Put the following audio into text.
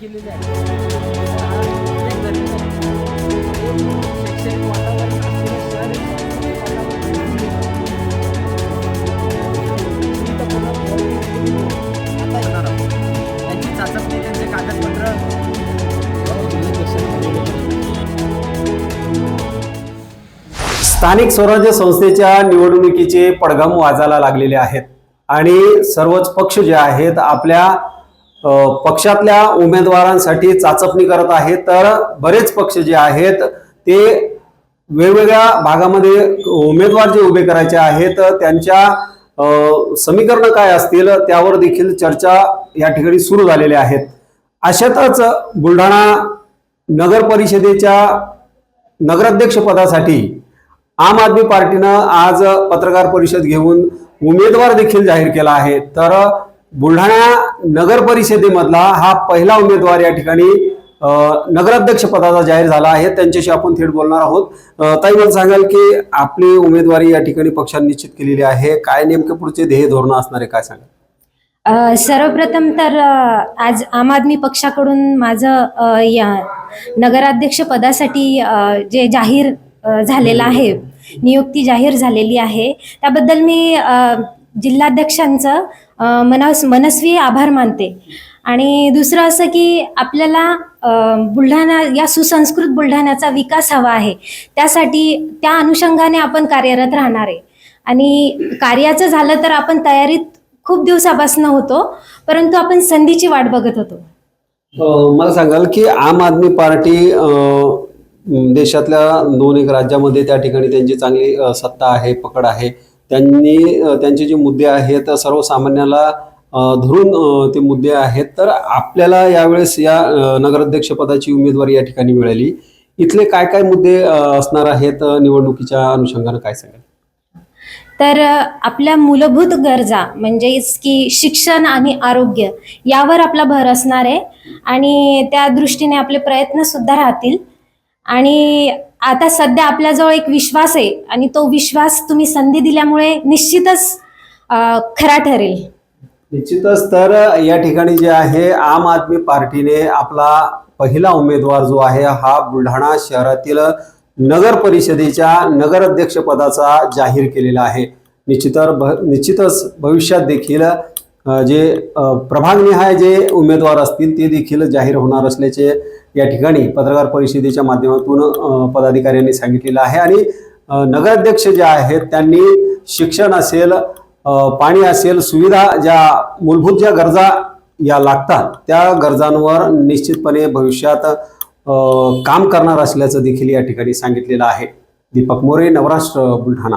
आहे शैक्षणिक वातावरण त्यांची चाचपणी त्यांचे कागदपत्र स्थानिक स्वराज्य संस्थेच्या निवडणुकीचे पडघम वाजायला लागलेले आहेत. आणि सर्वच पक्ष जे आहेत आपल्या पक्षातल्या उमेदवारांसाठी चाचपणी करत आहेत तर बरेच पक्ष जे आहेत ते वेगवेगळ्या भागामध्ये उमेदवार जे उभे करायचे आहेत त्यांच्या समीकरण समीकरणं काय असतील त्यावर देखील चर्चा या ठिकाणी सुरू झालेल्या आहेत. अशातच बुलढाणा नगर परिषदेच्या नगराध्यक्ष पदासाठी आम आदमी पार्टीनं आज पत्रकार परिषद घेऊन उमेदवार देखील जाहीर केला आहे. तर बुलढाणा नगर परिषदेमधला हा पहिला उमेदवार या ठिकाणी नगराध्यक्ष पदाचा जाहीर झाला आहे. त्यांच्याशी आपण थेट बोलणार आहोत. ताई मला सांगाल की आपली उमेदवारी या ठिकाणी पक्षाने निश्चित केलेली आहे. काय नेमके पुढचे ध्येय धोरण असणार आहे काय सांगाल? सर्वप्रथम तर आज आम आदमी पक्षाकडून माझं या नगराध्यक्ष पदासाठी जे जाहीर झालेलं आहे नियुक्ती जाहीर झालेली आहे. त्याबद्दल मी जिल्हाध्यक्षांचं मनस मनस्वी आभार मानते. आणि दुसरं असं की आपल्याला बुलढाणा या सुसंस्कृत बुलढाण्याचा विकास हवा आहे. त्यासाठी त्या अनुषंगाने आपण कार्यरत राहणार आहे. आणि कार्याचं झालं तर आपण तयारीत खूप दिवसापासून होतो परंतु आपण संधीची वाट बघत होतो. हो, मला सांगाल की आम आदमी पार्टी देशातल्या दोन एक राज्यामध्ये त्या ठिकाणी त्यांची चांगली सत्ता आहे पकड आहे. त्यांनी त्यांचे जे मुद्दे आहेत सर्वसामान्याला धरून ते मुद्दे आहेत. तर आपल्याला यावेळेस या अ, नगराध्यक्ष पदाची उमेदवारी या ठिकाणी मिळाली. इथले काय काय मुद्दे असणार आहेत निवडणुकीच्या अनुषंगानं काय सांगाल? तर आपल्या मूलभूत गरजा म्हणजेच की शिक्षण आणि आरोग्य यावर आपला भर असणार आहे. आणि त्या दृष्टीने आपले प्रयत्न सुद्धा राहतील. आणि आता सध्या आपल्याजवळ एक विश्वास आहे आणि तो विश्वास तुम्ही संधी दिल्यामुळे निश्चितच खरा ठरेल. निश्चितच तर या ठिकाणी जे आहे आम आदमी पार्टीने आपला पहिला उमेदवार जो आहे हा बुलढाणा शहरातील नगर परिषदेच्या नगराध्यक्ष पदाचा जाहीर केलेला आहे. निश्चितर भ निश्चितच भविष्यात देखील जे प्रभागनिहाय जे उमेदवार असतील ते देखील जाहीर होणार असल्याचे या ठिकाणी पत्रकार परिषदेच्या माध्यमातून पदाधिकाऱ्यांनी सांगितलेलं आहे. आणि नगराध्यक्ष जे आहेत त्यांनी शिक्षण असेल पाणी असेल सुविधा ज्या मूलभूत ज्या गरजा या लागतात त्या गरजांवर निश्चितपणे भविष्यात काम करणार असल्याचं देखील या ठिकाणी सांगितलेलं आहे. दीपक मोरे नवराष्ट्र बुलढाणा.